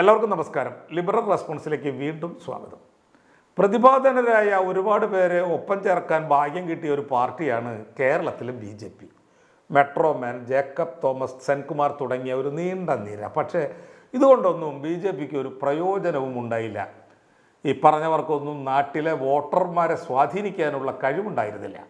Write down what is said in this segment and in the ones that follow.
എല്ലാവർക്കും നമസ്കാരം. ലിബറൽ റെസ്പോൺസിലേക്ക് വീണ്ടും സ്വാഗതം. പ്രതിപാദനരായ ഒരുപാട് പേരെ ഒപ്പം ചേർക്കാൻ ഭാഗ്യം കിട്ടിയ ഒരു പാർട്ടിയാണ് കേരളത്തിലെ B J P. Metroman Jacob Thomas Senkumar തുടങ്ങിയ ഒരു നീണ്ട നിര. പക്ഷേ ഇതുകൊണ്ടൊന്നും ബി ജെ പിക്ക് ഒരു പ്രയോജനവും ഉണ്ടായില്ല. ഈ പറഞ്ഞവർക്കൊന്നും നാട്ടിലെ വോട്ടർമാരെ സ്വാധീനിക്കാനുള്ള കഴിവുണ്ടായിരുന്നില്ല.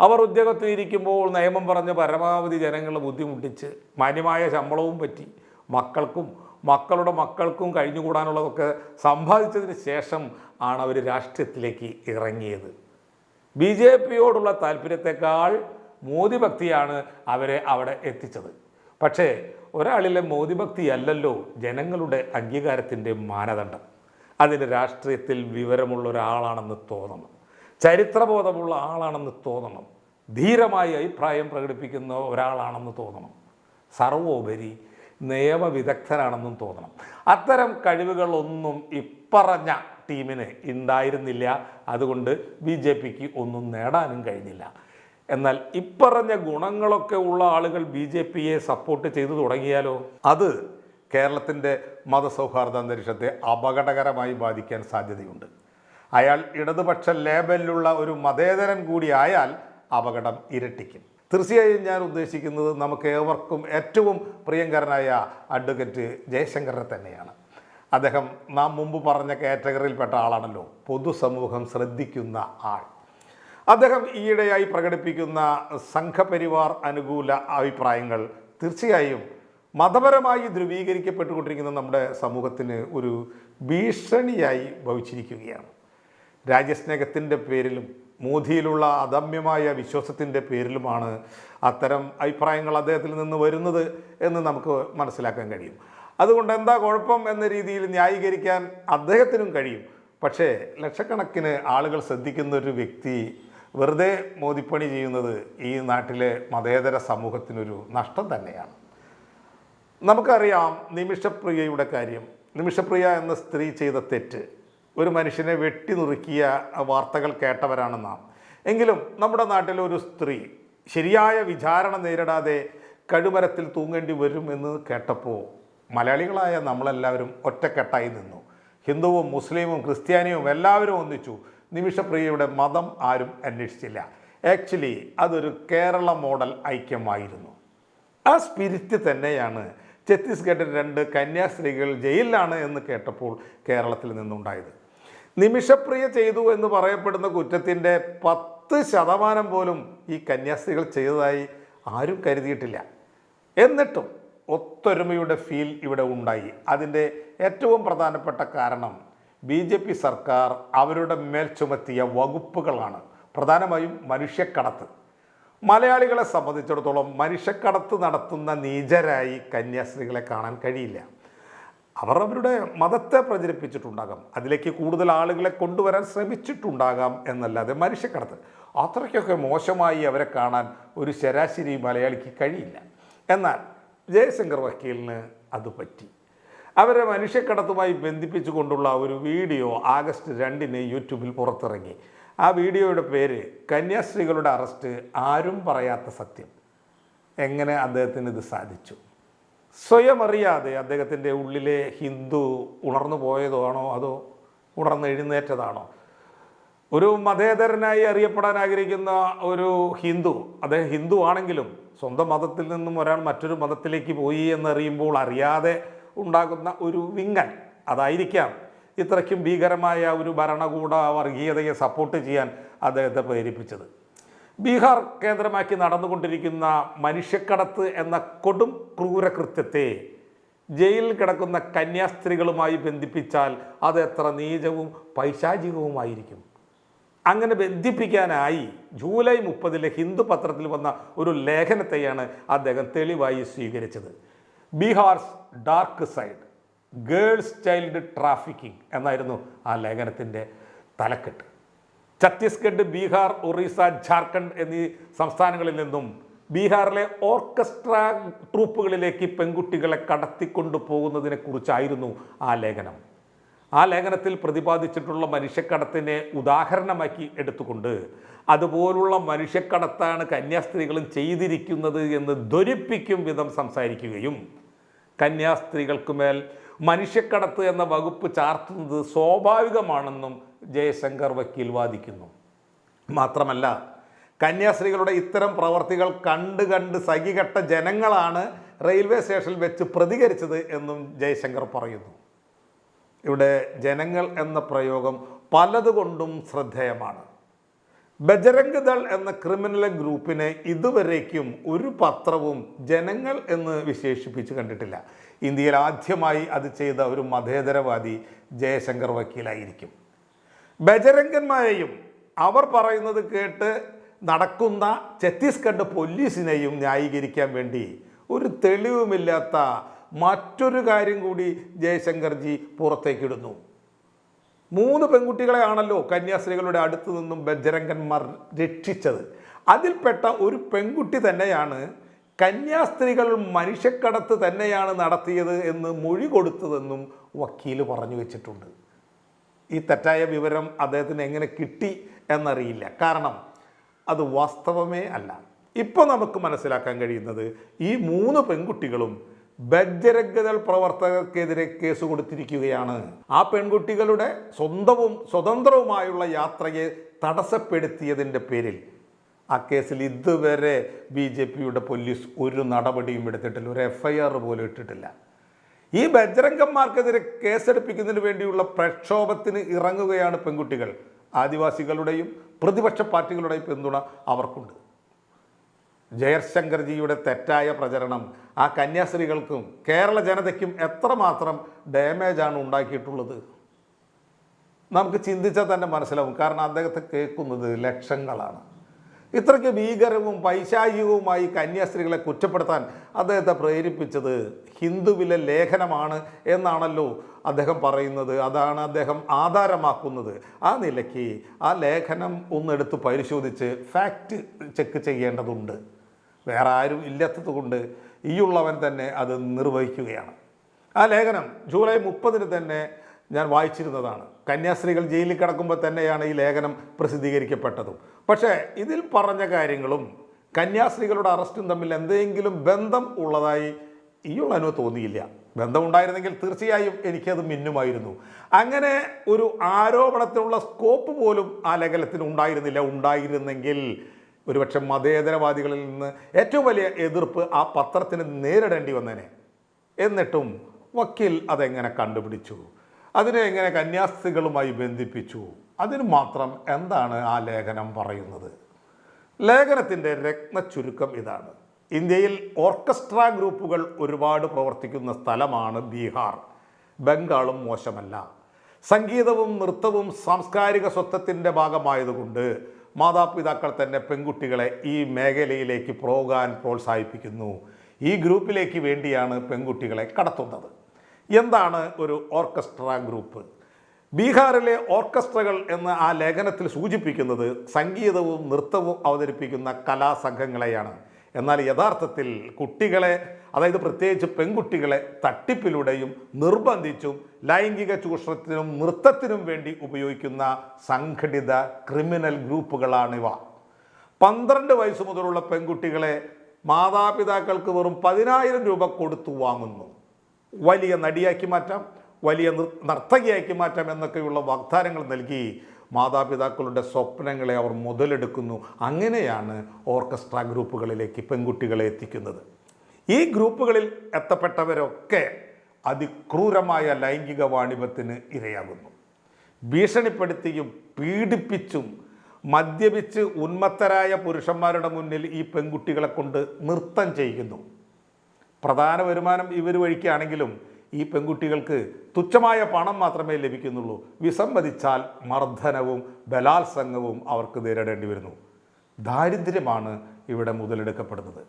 അവർ ഉദ്യോഗത്തിൽ ഇരിക്കുമ്പോൾ നിയമം പറഞ്ഞ് പരമാവധി ജനങ്ങളെ ബുദ്ധിമുട്ടിച്ച് മാന്യമായ ശമ്പളവും പറ്റി മക്കൾക്കും മക്കളുടെ മക്കൾക്കും കഴിഞ്ഞുകൂടാനുള്ളതൊക്കെ സമ്പാദിച്ചതിന് ശേഷം ആണ് അവർ രാഷ്ട്രീയത്തിലേക്ക് ഇറങ്ങിയത്. ബി ജെ പിയോടുള്ള താല്പര്യത്തെക്കാൾ മോദി ഭക്തിയാണ് അവരെ അവിടെ എത്തിച്ചത്. പക്ഷേ ഒരാളിലെ മോദി ഭക്തി അല്ലല്ലോ ജനങ്ങളുടെ അംഗീകാരത്തിന്റെ മാനദണ്ഡം. അതിന് രാഷ്ട്രീയത്തിൽ വിവരമുള്ള ഒരാളാണെന്ന് തോന്നണം. ചരിത്രബോധമുള്ള ആളാണെന്ന് തോന്നണം. ധീരമായി അഭിപ്രായം പ്രകടിപ്പിക്കുന്ന ഒരാളാണെന്ന് തോന്നണം. സർവോപരി നിയമവിദഗ്ധനാണെന്നും തോന്നണം. അത്തരം കഴിവുകളൊന്നും ഇപ്പറഞ്ഞ ടീമിന് ഉണ്ടായിരുന്നില്ല. അതുകൊണ്ട് ബി ജെ പിക്ക് ഒന്നും നേടാനും കഴിഞ്ഞില്ല. എന്നാൽ ഇപ്പറഞ്ഞ ഗുണങ്ങളൊക്കെ ഉള്ള ആളുകൾ ബി ജെ പിയെ സപ്പോർട്ട് ചെയ്തു തുടങ്ങിയാലോ? അത് കേരളത്തിന്റെ മതസൗഹാർദ്ദ അന്തരീക്ഷത്തെ അപകടകരമായി ബാധിക്കാൻ സാധ്യതയുണ്ട്. അയാൾ ഇടതുപക്ഷ ലേബലിലുള്ള ഒരു മതേതരൻ കൂടിയായാൽ അപകടം ഇരട്ടിക്കും. തീർച്ചയായും ഞാൻ ഉദ്ദേശിക്കുന്നത് നമുക്ക് ഏവർക്കും ഏറ്റവും പ്രിയങ്കരനായ അഡ്വക്കേറ്റ് ജയശങ്കറിനെ തന്നെയാണ്. അദ്ദേഹം നാം മുമ്പ് പറഞ്ഞ കാറ്റഗറിയിൽപ്പെട്ട ആളാണല്ലോ. പൊതുസമൂഹം ശ്രദ്ധിക്കുന്ന ആൾ. അദ്ദേഹം ഈയിടെയായി പ്രകടിപ്പിക്കുന്ന സംഘപരിവാർ അനുകൂല അഭിപ്രായങ്ങൾ തീർച്ചയായും മതപരമായി ധ്രുവീകരിക്കപ്പെട്ടുകൊണ്ടിരിക്കുന്ന നമ്മുടെ സമൂഹത്തിന് ഒരു ഭീഷണിയായി ഭവിച്ചിരിക്കുകയാണ്. രാജ്യസ്നേഹത്തിന്റെ പേരിലും മോദിയിലുള്ള അദമ്യമായ വിശ്വാസത്തിന്റെ പേരിലുമാണ് അത്തരം അഭിപ്രായങ്ങൾ അദ്ദേഹത്തിൽ നിന്ന് വരുന്നത് എന്ന് നമുക്ക് മനസ്സിലാക്കാൻ കഴിയും. അതുകൊണ്ട് എന്താ കുഴപ്പം എന്ന രീതിയിൽ ന്യായീകരിക്കാൻ അദ്ദേഹത്തിനും കഴിയും. പക്ഷേ ലക്ഷക്കണക്കിന് ആളുകൾ ശ്രദ്ധിക്കുന്ന ഒരു വ്യക്തി വെറുതെ മോദിപ്പണി ചെയ്യുന്നത് ഈ നാട്ടിലെ മതേതര സമൂഹത്തിനൊരു നഷ്ടം തന്നെയാണ്. നമുക്കറിയാം നിമിഷപ്രിയയുടെ കാര്യം. നിമിഷപ്രിയ എന്ന സ്ത്രീ ചെയ്ത തെറ്റ് ഒരു മനുഷ്യനെ വെട്ടി നുറുക്കിയ വാർത്തകൾ കേട്ടവരാണ് നാം എങ്കിലും നമ്മുടെ നാട്ടിൽ ഒരു സ്ത്രീ ശരിയായ വിചാരണ നേരിടാതെ കഴുമരത്തിൽ തൂങ്ങേണ്ടി വരും എന്ന് കേട്ടപ്പോൾ മലയാളികളായ നമ്മളെല്ലാവരും ഒറ്റക്കെട്ടായി നിന്നു. ഹിന്ദുവും മുസ്ലിമും ക്രിസ്ത്യാനിയും എല്ലാവരും ഒന്നിച്ചു. നിമിഷപ്രിയയുടെ മതം ആരും അന്വേഷിച്ചില്ല. ആക്ച്വലി അതൊരു കേരള മോഡൽ ഐക്യമായിരുന്നു. ആ സ്പിരിറ്റ് തന്നെയാണ് ഛത്തീസ്ഗഡിൽ രണ്ട് കന്യാസ്ത്രീകൾ ജയിലിലാണ് എന്ന് കേട്ടപ്പോൾ കേരളത്തിൽ നിന്നുണ്ടായത്. നിമിഷപ്രിയ ചെയ്തു എന്ന് പറയപ്പെടുന്ന കുറ്റത്തിന്റെ പത്ത് ശതമാനം പോലും ഈ കന്യാസ്ത്രീകൾ ചെയ്തതായി ആരും കരുതിയിട്ടില്ല. എന്നിട്ടും ഒത്തൊരുമയുടെ ഫീൽ ഇവിടെ ഉണ്ടായി. അതിന്റെ ഏറ്റവും പ്രധാനപ്പെട്ട കാരണം ബി ജെ പി സർക്കാർ അവരുടെ മേൽ ചുമത്തിയ വകുപ്പുകളാണ്. പ്രധാനമായും മനുഷ്യക്കടത്ത്. മലയാളികളെ സംബന്ധിച്ചിടത്തോളം മനുഷ്യക്കടത്ത് നടത്തുന്ന നീചരായി കന്യാസ്ത്രീകളെ കാണാൻ കഴിയില്ല. അവർ അവരുടെ മതത്തെ പ്രചരിപ്പിച്ചിട്ടുണ്ടാകാം. അതിലേക്ക് കൂടുതൽ ആളുകളെ കൊണ്ടുവരാൻ ശ്രമിച്ചിട്ടുണ്ടാകാം എന്നല്ലാതെ മനുഷ്യക്കടത്ത് അത്രയ്ക്കൊക്കെ മോശമായി അവരെ കാണാൻ ഒരു ശരാശരി മലയാളിക്ക് കഴിയില്ല. എന്നാൽ ജയശങ്കർ വക്കീലിന് അത് പറ്റി. അവരെ മനുഷ്യക്കടത്തുമായി ബന്ധിപ്പിച്ചുകൊണ്ടുള്ള ഒരു വീഡിയോ ആഗസ്റ്റ് രണ്ടിന് യൂട്യൂബിൽ പുറത്തിറങ്ങി. ആ വീഡിയോയുടെ പേര് കന്യാസ്ത്രീകളുടെ അറസ്റ്റ് ആരും പറയാത്ത സത്യം. എങ്ങനെ അദ്ദേഹത്തിന് ഇത് സാധിച്ചു? സ്വയം അറിയാതെ അദ്ദേഹത്തിന്റെ ഉള്ളിലെ ഹിന്ദു ഉണർന്നു പോയതാണോ അതോ ഉണർന്ന് എഴുന്നേറ്റതാണോ? ഒരു മതേതരനായി അറിയപ്പെടാൻ ആഗ്രഹിക്കുന്ന ഒരു ഹിന്ദു അദ്ദേഹം ഹിന്ദു ആണെങ്കിലും സ്വന്തം മതത്തിൽ നിന്നും ഒരാൾ മറ്റൊരു മതത്തിലേക്ക് പോയി എന്നറിയുമ്പോൾ അറിയാതെ ഉണ്ടാകുന്ന ഒരു വിങ്ങൻ അതായിരിക്കാം. ഇത്രയ്ക്കും ഭീകരമായ ഒരു ഭരണകൂട വർഗീയതയെ സപ്പോർട്ട് ചെയ്യാൻ അദ്ദേഹത്തെ പ്രേരിപ്പിച്ചത്. ബീഹാർ കേന്ദ്രമാക്കി നടന്നുകൊണ്ടിരിക്കുന്ന മനുഷ്യക്കടത്ത് എന്ന കൊടും ക്രൂരകൃത്യത്തെ ജയിലിൽ കിടക്കുന്ന കന്യാസ്ത്രീകളുമായി ബന്ധിപ്പിച്ചാൽ അത് എത്ര നീചവും പൈശാചികവുമായിരിക്കും. അങ്ങനെ ബന്ധിപ്പിക്കാനായി ജൂലൈ മുപ്പതിലെ ഹിന്ദു പത്രത്തിൽ വന്ന ഒരു ലേഖനത്തെയാണ് അദ്ദേഹം തെളിവായി സ്വീകരിച്ചത്. Bihar's dark side girls child trafficking എന്നായിരുന്നു ആ ലേഖനത്തിന്റെ തലക്കെട്ട്. ഛത്തീസ്ഗഡ് ബീഹാർ ഒറീസ ജാർഖണ്ഡ് എന്നീ സംസ്ഥാനങ്ങളിൽ നിന്നും ബീഹാറിലെ ഓർക്കസ്ട്ര ട്രൂപ്പുകളിലേക്ക് പെൺകുട്ടികളെ കടത്തിക്കൊണ്ടു പോകുന്നതിനെ കുറിച്ചായിരുന്നു ആ ലേഖനം. ആ ലേഖനത്തിൽ പ്രതിപാദിച്ചിട്ടുള്ള മനുഷ്യക്കടത്തിനെ ഉദാഹരണമാക്കി എടുത്തുകൊണ്ട് അതുപോലുള്ള മനുഷ്യക്കടത്താണ് കന്യാസ്ത്രീകളും ചെയ്തിരിക്കുന്നത് എന്ന് ധരിപ്പിക്കും വിധം സംസാരിക്കുകയും കന്യാസ്ത്രീകൾക്കുമേൽ മനുഷ്യക്കടത്ത് എന്ന വകുപ്പ് ചാർത്തുന്നത് സ്വാഭാവികമാണെന്നും ജയശങ്കർ വക്കീൽ വാദിക്കുന്നു. മാത്രമല്ല കന്യാസ്ത്രീകളുടെ ഇത്തരം പ്രവർത്തികൾ കണ്ട് കണ്ട് സഹികെട്ട ജനങ്ങളാണ് റെയിൽവേ സ്റ്റേഷനിൽ വെച്ച് പ്രതികരിച്ചത് എന്നും ജയശങ്കർ പറയുന്നു. ഇവിടെ ജനങ്ങൾ എന്ന പ്രയോഗം പലതുകൊണ്ടും ശ്രദ്ധേയമാണ്. ബജരംഗ് ദൾ എന്ന ക്രിമിനൽ ഗ്രൂപ്പിനെ ഇതുവരേക്കും ഒരു പത്രവും ജനങ്ങൾ എന്ന് വിശേഷിപ്പിച്ച് കണ്ടിട്ടില്ല. ഇന്ത്യയിൽ ആദ്യമായി അത് ചെയ്ത ഒരു മതേതരവാദി ജയശങ്കർ വക്കീലായിരിക്കും. ബജരംഗന്മാരെയും അവർ പറയുന്നത് കേട്ട് നടക്കുന്ന ഛത്തീസ്ഗഡ് പോലീസിനെയും ന്യായീകരിക്കാൻ വേണ്ടി ഒരു തെളിവുമില്ലാത്ത മറ്റൊരു കാര്യം കൂടി ജയശങ്കർജി പുറത്തേക്കിടുന്നു. മൂന്ന് പെൺകുട്ടികളെയാണല്ലോ കന്യാസ്ത്രീകളുടെ അടുത്തു നിന്നും ബജരംഗന്മാർ രക്ഷിച്ചത്. അതിൽപ്പെട്ട ഒരു പെൺകുട്ടി തന്നെയാണ് കന്യാസ്ത്രീകൾ മനുഷ്യക്കടത്ത് തന്നെയാണ് നടത്തിയത് എന്ന് മൊഴി കൊടുത്തതെന്നും വക്കീൽ പറഞ്ഞു വെച്ചിട്ടുണ്ട്. ഈ തെറ്റായ വിവരം അദ്ദേഹത്തിന് എങ്ങനെ കിട്ടി എന്നറിയില്ല. കാരണം അത് വാസ്തവമേ അല്ല. ഇപ്പോൾ നമുക്ക് മനസ്സിലാക്കാൻ കഴിയുന്നത് ഈ മൂന്ന് പെൺകുട്ടികളും ബജ്ജരഗ്ഗതൽ പ്രവർത്തകർക്കെതിരെ കേസ് കൊടുത്തിരിക്കുകയാണ്. ആ പെൺകുട്ടികളുടെ സ്വന്തവും സ്വതന്ത്രവുമായുള്ള യാത്രയെ തടസ്സപ്പെടുത്തിയതിന്റെ പേരിൽ ആ കേസിൽ ഇതുവരെ ബി ജെ പിയുടെ പോലീസ് ഒരു നടപടിയും എടുത്തിട്ടില്ല. ഒരു എഫ് ഐ ആർ പോലും ഇട്ടിട്ടില്ല. ഈ ബജ്രംഗന്മാർക്കെതിരെ കേസെടുപ്പിക്കുന്നതിന് വേണ്ടിയുള്ള പ്രക്ഷോഭത്തിന് ഇറങ്ങുകയാണ് പെൺകുട്ടികൾ. ആദിവാസികളുടെയും പ്രതിപക്ഷ പാർട്ടികളുടെയും പിന്തുണ അവർക്കുണ്ട്. ജയശങ്കർജിയുടെ തെറ്റായ പ്രചരണം ആ കന്യാസ്ത്രീകൾക്കും കേരള ജനതയ്ക്കും എത്രമാത്രം ഡാമേജാണ് ഉണ്ടാക്കിയിട്ടുള്ളത്? നമുക്ക് ചിന്തിച്ചാൽ തന്നെ മനസ്സിലാവും. കാരണം അദ്ദേഹത്തെ കേൾക്കുന്നത് ലക്ഷങ്ങളാണ്. ഇത്രയ്ക്ക് ഭീകരവും പൈശാചികവുമായി കന്യാസ്ത്രീകളെ കുറ്റപ്പെടുത്താൻ അദ്ദേഹത്തെ പ്രേരിപ്പിച്ചത് ഹിന്ദുവിലെ ലേഖനമാണ് എന്നാണല്ലോ അദ്ദേഹം പറയുന്നത്. അതാണ് അദ്ദേഹം ആധാരമാക്കുന്നത്. ആ നിലയ്ക്ക് ആ ലേഖനം ഒന്നെടുത്ത് പരിശോധിച്ച് ഫാക്റ്റ് ചെക്ക് ചെയ്യേണ്ടതുണ്ട്. വേറെ ആരും ഇല്ലാത്തത് കൊണ്ട് ഈയുള്ളവൻ തന്നെ അത് നിർവഹിക്കുകയാണ്. ആ ലേഖനം ജൂലൈ മുപ്പതിന് തന്നെ ഞാൻ വായിച്ചിരുന്നതാണ്. കന്യാസ്ത്രീകൾ ജയിലിൽ കിടക്കുമ്പോൾ തന്നെയാണ് ഈ ലേഖനം പ്രസിദ്ധീകരിക്കപ്പെട്ടതും. പക്ഷേ ഇതിൽ പറഞ്ഞ കാര്യങ്ങളും കന്യാസ്ത്രീകളുടെ അറസ്റ്റും തമ്മിൽ എന്തെങ്കിലും ബന്ധം ഉള്ളതായി ഈയുള്ളനു തോന്നിയില്ല. ബന്ധമുണ്ടായിരുന്നെങ്കിൽ തീർച്ചയായും എനിക്കത് മിന്നുമായിരുന്നു. അങ്ങനെ ഒരു ആരോപണത്തിനുള്ള സ്കോപ്പ് പോലും ആ ലേഖനത്തിന് ഉണ്ടായിരുന്നില്ല. ഉണ്ടായിരുന്നെങ്കിൽ ഒരുപക്ഷെ മതേതരവാദികളിൽ നിന്ന് ഏറ്റവും വലിയ എതിർപ്പ് ആ പത്രത്തിന് നേരിടേണ്ടി വന്നേനെ. എന്നിട്ടും വക്കീൽ അതെങ്ങനെ കണ്ടുപിടിച്ചു? അതിനെ എങ്ങനെ കന്യാസ്ത്രീകളുമായി ബന്ധിപ്പിച്ചു? അതിന് മാത്രം എന്താണ് ആ ലേഖനം പറയുന്നത്? ലേഖനത്തിന്റെ രത്ന ചുരുക്കം ഇതാണ്. ഇന്ത്യയിൽ ഓർക്കസ്ട്ര ഗ്രൂപ്പുകൾ ഒരുപാട് പ്രവർത്തിക്കുന്ന സ്ഥലമാണ് ബീഹാർ. ബംഗാളും മോശമല്ല. സംഗീതവും നൃത്തവും സാംസ്കാരിക സ്വത്വത്തിന്റെ ഭാഗമായതുകൊണ്ട് മാതാപിതാക്കൾ തന്നെ പെൺകുട്ടികളെ ഈ മേഖലയിലേക്ക് പോകാൻ പ്രോത്സാഹിപ്പിക്കുന്നു. ഈ ഗ്രൂപ്പിലേക്ക് വേണ്ടിയാണ് പെൺകുട്ടികളെ കടത്തുന്നത്. എന്താണ് ഒരു ഓർക്കസ്ട്ര ഗ്രൂപ്പ്? ബീഹാറിലെ ഓർക്കസ്ട്രകൾ എന്ന് ആ ലേഖനത്തിൽ സൂചിപ്പിക്കുന്നത് സംഗീതവും നൃത്തവും അവതരിപ്പിക്കുന്ന കലാസംഘങ്ങളെയാണ്. എന്നാൽ യഥാർത്ഥത്തിൽ കുട്ടികളെ അതായത് പ്രത്യേകിച്ച് പെൺകുട്ടികളെ തട്ടിപ്പിലൂടെയും നിർബന്ധിച്ചും ലൈംഗിക ചൂഷണത്തിനും നൃത്തത്തിനും വേണ്ടി ഉപയോഗിക്കുന്ന സംഘടിത ക്രിമിനൽ ഗ്രൂപ്പുകളാണിവ പന്ത്രണ്ട് വയസ്സ് മുതലുള്ള പെൺകുട്ടികളെ മാതാപിതാക്കൾക്ക് വെറും പതിനായിരം രൂപ കൊടുത്തു വാങ്ങുന്നു. വലിയ നടിയാക്കി മാറ്റാം വലിയ നർത്തകിയാക്കി മാറ്റാം എന്നൊക്കെയുള്ള വാഗ്ദാനങ്ങൾ നൽകി മാതാപിതാക്കളുടെ സ്വപ്നങ്ങളെ അവർ മുതലെടുക്കുന്നു. അങ്ങനെയാണ് ഓർക്കസ്ട്ര ഗ്രൂപ്പുകളിലേക്ക് പെൺകുട്ടികളെ എത്തിക്കുന്നത്. ഈ ഗ്രൂപ്പുകളിൽ എത്തപ്പെട്ടവരൊക്കെ അതിക്രൂരമായ ലൈംഗിക വാണിഭത്തിന് ഇരയാകുന്നു. ഭീഷണിപ്പെടുത്തിയും പീഡിപ്പിച്ചും മദ്യപിച്ച് ഉന്മത്തരായ പുരുഷന്മാരുടെ മുന്നിൽ ഈ പെൺകുട്ടികളെ കൊണ്ട് നൃത്തം ചെയ്യിക്കുന്നു പ്രധാന വരുമാനം ഇവർ വഴിക്കാണെങ്കിലും ഈ പെൺകുട്ടികൾക്ക് തുച്ഛമായ പണം മാത്രമേ ലഭിക്കുന്നുള്ളൂ. വിസമ്മതിച്ചാൽ മർദ്ദനവും ബലാത്സംഗവും അവർക്ക് നേരിടേണ്ടി വരുന്നു. ദാരിദ്ര്യമാണ് ഇവിടെ മുതലെടുക്കപ്പെടുന്നത്.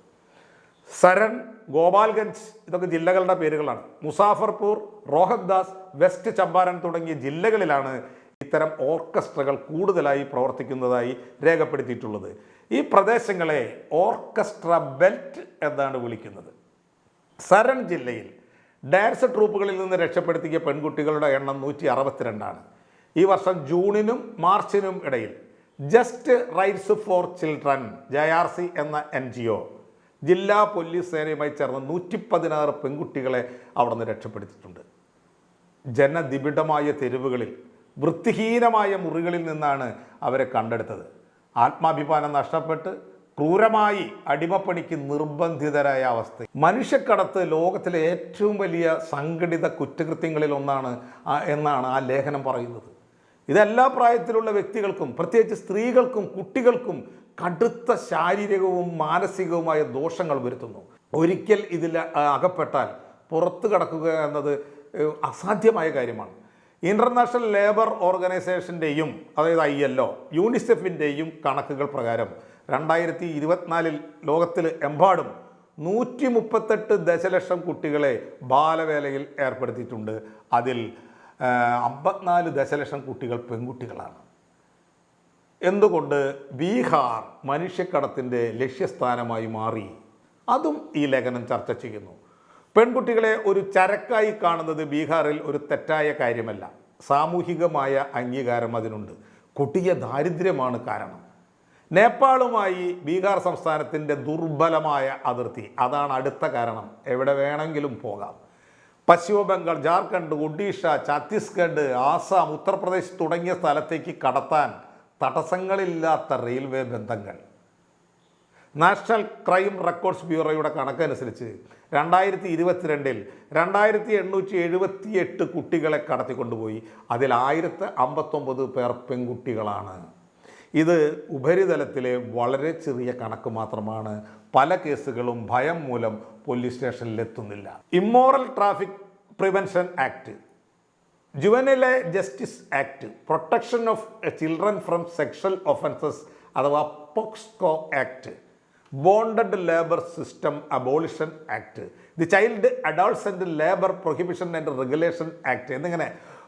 സരൺ ഗോപാൽഗഞ്ച് ഇതൊക്കെ ജില്ലകളുടെ പേരുകളാണ്. മുസാഫർപൂർ റോഹത്ദാസ് വെസ്റ്റ് ചമ്പാരൻ തുടങ്ങിയ ജില്ലകളിലാണ് ഇത്തരം ഓർക്കസ്ട്രകൾ കൂടുതലായി പ്രവർത്തിക്കുന്നതായി രേഖപ്പെടുത്തിയിട്ടുള്ളത്. ഈ പ്രദേശങ്ങളെ ഓർക്കസ്ട്ര ബെൽറ്റ് എന്നാണ് വിളിക്കുന്നത്. സരൺ ജില്ലയിൽ ഡാൻസ് ട്രൂപ്പുകളിൽ നിന്ന് രക്ഷപ്പെടുത്തിയ പെൺകുട്ടികളുടെ എണ്ണം നൂറ്റി അറുപത്തിരണ്ടാണ് ഈ വർഷം ജൂണിനും മാർച്ചിനും ഇടയിൽ just rights for children J R C എന്ന എൻ ജി ഒ ജില്ലാ പോലീസ് സേനയുമായി ചേർന്ന് നൂറ്റി പതിനാറ് പെൺകുട്ടികളെ അവിടെ നിന്ന് രക്ഷപ്പെടുത്തിയിട്ടുണ്ട്. ജനനിബിഡമായ തെരുവുകളിൽ വൃത്തിഹീനമായ മുറികളിൽ നിന്നാണ് അവരെ കണ്ടെടുത്തത്. ആത്മാഭിമാനം നഷ്ടപ്പെട്ട് ക്രൂരമായി അടിമപ്പണിക്ക് നിർബന്ധിതരായ അവസ്ഥ. മനുഷ്യക്കടത്ത് ലോകത്തിലെ ഏറ്റവും വലിയ സംഘടിത കുറ്റകൃത്യങ്ങളിൽ ഒന്നാണ് എന്നാണ് ആ ലേഖനം പറയുന്നത്. ഇതെല്ലാ പ്രായത്തിലുള്ള വ്യക്തികൾക്കും പ്രത്യേകിച്ച് സ്ത്രീകൾക്കും കുട്ടികൾക്കും കടുത്ത ശാരീരികവും മാനസികവുമായ ദോഷങ്ങൾ വരുത്തുന്നു. ഒരിക്കൽ ഇതിൽ അകപ്പെട്ടാൽ പുറത്തു കടക്കുക എന്നത് അസാധ്യമായ കാര്യമാണ്. ഇന്റർനാഷണൽ ലേബർ ഓർഗനൈസേഷന്റെയും അതായത് ഐ എൽ ഒ യൂണിസെഫിന്റെയും കണക്കുകൾ പ്രകാരം രണ്ടായിരത്തി ഇരുപത്തിനാലിൽ ലോകത്തിൽ എമ്പാടും നൂറ്റി മുപ്പത്തെട്ട് ദശലക്ഷം കുട്ടികളെ ബാലവേലയിൽ ഏർപ്പെടുത്തിയിട്ടുണ്ട്. അതിൽ അമ്പത്തിനാല് ദശലക്ഷം കുട്ടികൾ പെൺകുട്ടികളാണ്. എന്തുകൊണ്ട് ബീഹാർ മനുഷ്യക്കടത്തിന്റെ ലക്ഷ്യസ്ഥാനമായി മാറി? അതും ഈ ലേഖനം ചർച്ച ചെയ്യുന്നു. പെൺകുട്ടികളെ ഒരു ചരക്കായി കാണുന്നത് ബീഹാറിൽ ഒരു തെറ്റായ കാര്യമല്ല. സാമൂഹികമായ അംഗീകാരം അതിനുണ്ട്. കൊടിയ ദാരിദ്ര്യമാണ് കാരണം. നേപ്പാളുമായി ബീഹാർ സംസ്ഥാനത്തിന്റെ ദുർബലമായ അതിർത്തി. അതാണ് അടുത്ത കാരണം. എവിടെ വേണമെങ്കിലും പോകാം. പശ്ചിമ ബംഗാൾ ജാർഖണ്ഡ് ഒഡീഷ ഛത്തീസ്ഗഡ് ആസാം ഉത്തർപ്രദേശ് തുടങ്ങിയ സ്ഥലത്തേക്ക് കടത്താൻ തടസ്സങ്ങളില്ലാത്ത റെയിൽവേ ബന്ധങ്ങൾ. നാഷണൽ ക്രൈം റെക്കോർഡ്സ് ബ്യൂറോയുടെ കണക്കനുസരിച്ച് രണ്ടായിരത്തി ഇരുപത്തിരണ്ടിൽ രണ്ടായിരത്തി എണ്ണൂറ്റി എഴുപത്തി എട്ട് കുട്ടികളെ കടത്തിക്കൊണ്ടുപോയി. അതിൽ ആയിരത്തി അമ്പത്തൊമ്പത് പേർ പെൺകുട്ടികളാണ്. ഇത് ഉപരിതലത്തിലെ വളരെ ചെറിയ കണക്ക് മാത്രമാണ്. പല കേസുകളും ഭയം മൂലം പോലീസ് സ്റ്റേഷനിൽ എത്തുന്നില്ല immoral traffic prevention act juvenile justice act protection of children from sexual offences അഥവാ POCSO act bonded labour system abolition act the child adolescent labour prohibition and regulation act എന്നിങ്ങനെ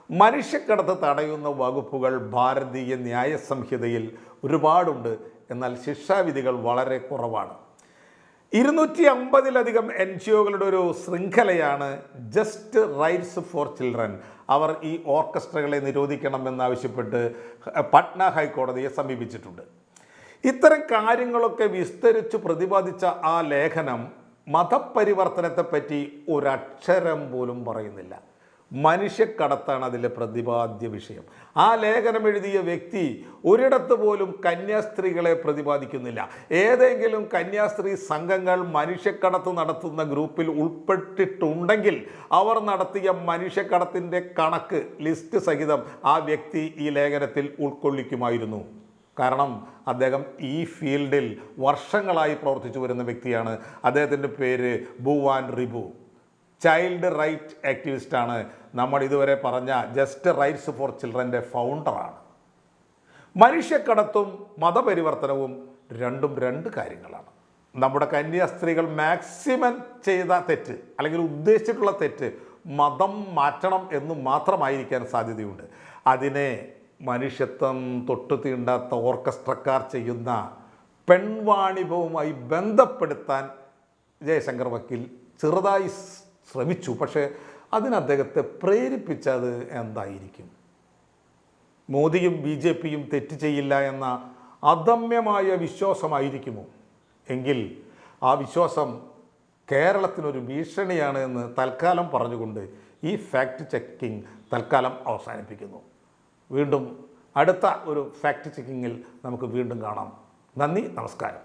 മനുഷ്യക്കടത്ത് തടയുന്ന വകുപ്പുകൾ ഭാരതീയ ന്യായ സംഹിതയിൽ ഒരുപാടുണ്ട്. എന്നാൽ ശിക്ഷാവിധികൾ വളരെ കുറവാണ്. ഇരുന്നൂറ്റി അമ്പതിലധികം എൻ ജി ഒകളുടെ ഒരു ശൃംഖലയാണ് ജസ്റ്റ് റൈറ്റ്സ് ഫോർ ചിൽഡ്രൻ അവർ ഈ ഓർക്കസ്ട്രകളെ നിരോധിക്കണമെന്നാവശ്യപ്പെട്ട് പട്ന ഹൈക്കോടതിയെ സമീപിച്ചിട്ടുണ്ട്. ഇത്തരം കാര്യങ്ങളൊക്കെ വിസ്തരിച്ച് പ്രതിപാദിച്ച ആ ലേഖനം മതപരിവർത്തനത്തെപ്പറ്റി ഒരക്ഷരം പോലും പറയുന്നില്ല. മനുഷ്യക്കടത്താണ് അതിലെ പ്രതിപാദ്യ വിഷയം. ആ ലേഖനം എഴുതിയ വ്യക്തി ഒരിടത്ത് പോലും കന്യാസ്ത്രീകളെ പ്രതിപാദിക്കുന്നില്ല. ഏതെങ്കിലും കന്യാസ്ത്രീ സംഘങ്ങൾ മനുഷ്യക്കടത്ത് നടത്തുന്ന ഗ്രൂപ്പിൽ ഉൾപ്പെട്ടിട്ടുണ്ടെങ്കിൽ അവർ നടത്തിയ മനുഷ്യക്കടത്തിന്റെ കണക്ക് ലിസ്റ്റ് സഹിതം ആ വ്യക്തി ഈ ലേഖനത്തിൽ ഉൾക്കൊള്ളിക്കുമായിരുന്നു. കാരണം അദ്ദേഹം ഈ ഫീൽഡിൽ വർഷങ്ങളായി പ്രവർത്തിച്ചു വരുന്ന വ്യക്തിയാണ്. അദ്ദേഹത്തിന്റെ പേര് ഭുവാൻ റിബു. ചൈൽഡ് റൈറ്റ് ആക്ടിവിസ്റ്റാണ് നമ്മൾ ഇതുവരെ പറഞ്ഞ ജസ്റ്റ് റൈറ്റ്സ് ഫോർ ചിൽഡ്രന്റെ ഫൗണ്ടറാണ് മനുഷ്യക്കടത്തും മതപരിവർത്തനവും രണ്ടും രണ്ട് കാര്യങ്ങളാണ്. നമ്മുടെ കന്യാസ്ത്രീകൾ മാക്സിമം ചെയ്ത തെറ്റ് അല്ലെങ്കിൽ ഉദ്ദേശിച്ചിട്ടുള്ള തെറ്റ് മതം മാറ്റണം എന്ന് മാത്രമായിരിക്കാൻ സാധ്യതയുണ്ട്. അതിനെ മനുഷ്യത്വം തൊട്ടു തീണ്ടാത്ത ഓർക്കസ്ട്രക്കാർ ചെയ്യുന്ന പെൺവാണിഭവുമായി ബന്ധപ്പെടുത്താൻ ജയശങ്കർ വക്കീൽ ചെറുതായി ശ്രമിച്ചു. പക്ഷേ അതിന് അദ്ദേഹത്തെ പ്രേരിപ്പിച്ചത് എന്തായിരിക്കും? മോദിയും ബി ജെ പിയും തെറ്റ് ചെയ്യില്ല എന്ന അദമ്യമായ വിശ്വാസമായിരിക്കുമോ? എങ്കിൽ ആ വിശ്വാസം കേരളത്തിനൊരു ഭീഷണിയാണ് എന്ന് തൽക്കാലം പറഞ്ഞുകൊണ്ട് ഈ ഫാക്റ്റ് ചെക്കിംഗ് തൽക്കാലം അവസാനിപ്പിക്കുന്നു. വീണ്ടും അടുത്ത ഒരു ഫാക്റ്റ് ചെക്കിങ്ങിൽ നമുക്ക് വീണ്ടും കാണാം. നന്ദി നമസ്കാരം.